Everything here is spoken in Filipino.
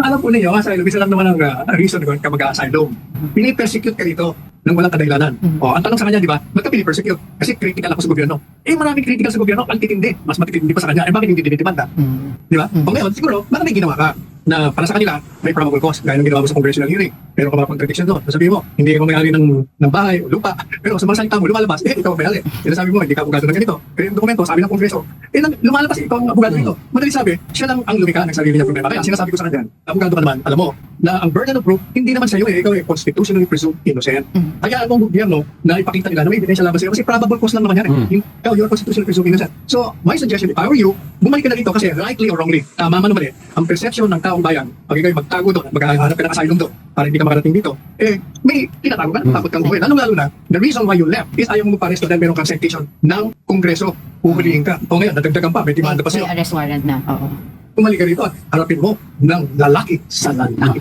Alam po ninyo, asylum, isa lang naman ang uh, reason kung ka mag-asylum. Pinipersecute ka dito nang walang kadahilanan. Mm. O, ang tanong sa kanya, di ba, ba't ka pinipersecute? Kasi critical ako sa gobyerno. Eh, maraming critical sa gobyerno, ang titindi. Mas matitindi pa sa kanya. Eh, bakit hindi dinidemanda? Mm. Di ba? Mm. O ngayon, siguro, baka may ginawa ka na para sa kanila, may probable cause, gaya ng ginawa mo sa congressional hearing. Pero kung mga contradiction doon, sasabihin mo, hindi ka may-ari ng, ng bahay o lupa. Pero sa mga salita mo, lumalabas, eh, ikaw may-ari. Sinasabi mo, hindi ka abogado ng ganito. Pero yung dokumento, sabi ng kongreso, eh, nang, lumalabas, ikaw ang abogado nito. Madali sabi, siya lang ang lumika ng sarili niya problema. Kaya sinasabi ko sa kanya, abogado ka naman, alam mo, na ang burden of proof, hindi naman sa'yo eh, ikaw eh, constitutionally presumed innocent. Mm. Kaya ang gobyerno na ipakita nila na may ebidensya laban sa'yo kasi probable cause lang naman yan eh. Mm. Ikaw, you're constitutionally presumed innocent. So, my suggestion, if I were you, bumalik ka na dito kasi rightly or wrongly, tama man o mali, ang perception ng taong bayan, pag ikaw magtago doon, maghahanap ka ng asylum doon, para hindi ka makarating dito, eh, may tinatago ka, takot kang buhay. Lalong lalo na, the reason why you left is ayaw mo pares dahil meron kang citation ng kongreso. Huhulihin ka. O ngayon, nadagdagan pa, may demanda pa May sa'yo. arrest warrant na. Oo. Pumalik ka rito at harapin mo ng lalaki sa lalaki.